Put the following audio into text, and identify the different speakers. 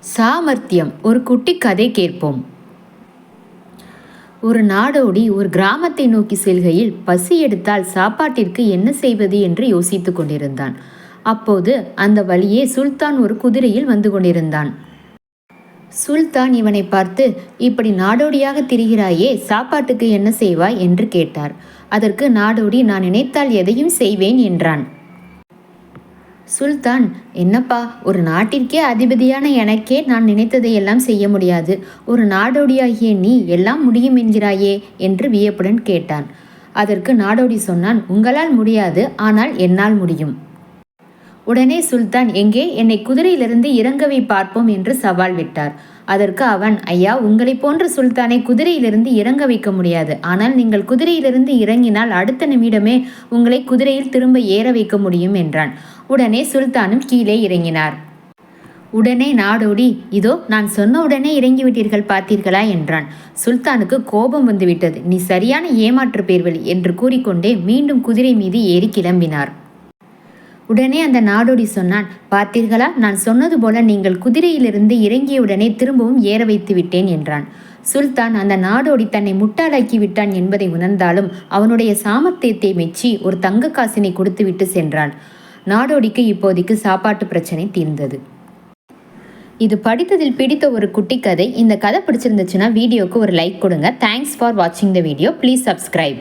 Speaker 1: சாமர்த்தியம். ஒரு குட்டி கதை கேட்போம். ஒரு நாடோடி ஒரு கிராமத்தை நோக்கி செல்கையில் பசி எடுத்தால் சாப்பாட்டிற்கு என்ன செய்வது என்று யோசித்துக் கொண்டிருந்தான். அப்போது அந்த வழியே சுல்தான் ஒரு குதிரையில் வந்து கொண்டிருந்தான். சுல்தான் இவனை பார்த்து இப்படி நாடோடியாக திரிகிறாயே சாப்பாட்டுக்கு என்ன செய்வாய்? என்று கேட்டார். அதற்கு நாடோடி நான் நினைத்தால் எதையும் செய்வேன் என்றான். சுல்தான் என்னப்பா ஒரு நாட்டிற்கே அதிபதியான எனக்கே நான் நினைத்ததையெல்லாம் செய்ய முடியாது. ஒரு நாடோடியாகிய நீ எல்லாம் முடியும் என்கிறாயே என்று வியப்புடன் கேட்டான். அதற்கு நாடோடி சொன்னான் உங்களால் முடியாது ஆனால் என்னால் முடியும். உடனே சுல்தான் எங்கே என்னை குதிரையிலிருந்து இறங்கவை பார்ப்போம் என்று சவால் விட்டார். அதற்கு அவன் ஐயா உங்களைப் போன்ற சுல்தானை குதிரையிலிருந்து இறங்க வைக்க முடியாது. ஆனால் நீங்கள் குதிரையிலிருந்து இறங்கினால் அடுத்த நிமிடமே உங்களை குதிரையில் திரும்ப ஏற வைக்க முடியும் என்றான். உடனே சுல்தானும் கீழே இறங்கினார். உடனே நாடோடி இதோ நான் சொன்ன உடனே இறங்கிவிட்டீர்கள் பார்த்தீர்களா? என்றான். சுல்தானுக்கு கோபம் வந்துவிட்டது. நீ சரியான ஏமாற்று பேர்வழி என்று கூறிக்கொண்டே மீண்டும் குதிரை மீது ஏறி கிளம்பினார். உடனே அந்த நாடோடி சொன்னான் பார்த்தீர்களா? நான் சொன்னது போல நீங்கள் குதிரையிலிருந்து இறங்கியவுடனே திரும்பவும் ஏற வைத்து விட்டேன் என்றான். சுல்தான் அந்த நாடோடி தன்னை முட்டாளாக்கி விட்டான் என்பதை உணர்ந்தாலும் அவனுடைய சாமர்த்தியத்தை மெச்சி ஒரு தங்க காசினை கொடுத்துவிட்டு சென்றான். நாடோடிக்கு இப்போதைக்கு சாப்பாட்டு பிரச்சனை தீர்ந்தது. இது படித்ததில் பிடித்த ஒரு குட்டி கதை. இந்த கதை பிடிச்சிருந்துச்சுன்னா வீடியோக்கு ஒரு லைக் கொடுங்க. தேங்க்ஸ் ஃபார் வாட்சிங் த வீடியோ ப்ளீஸ் சப்ஸ்கிரைப்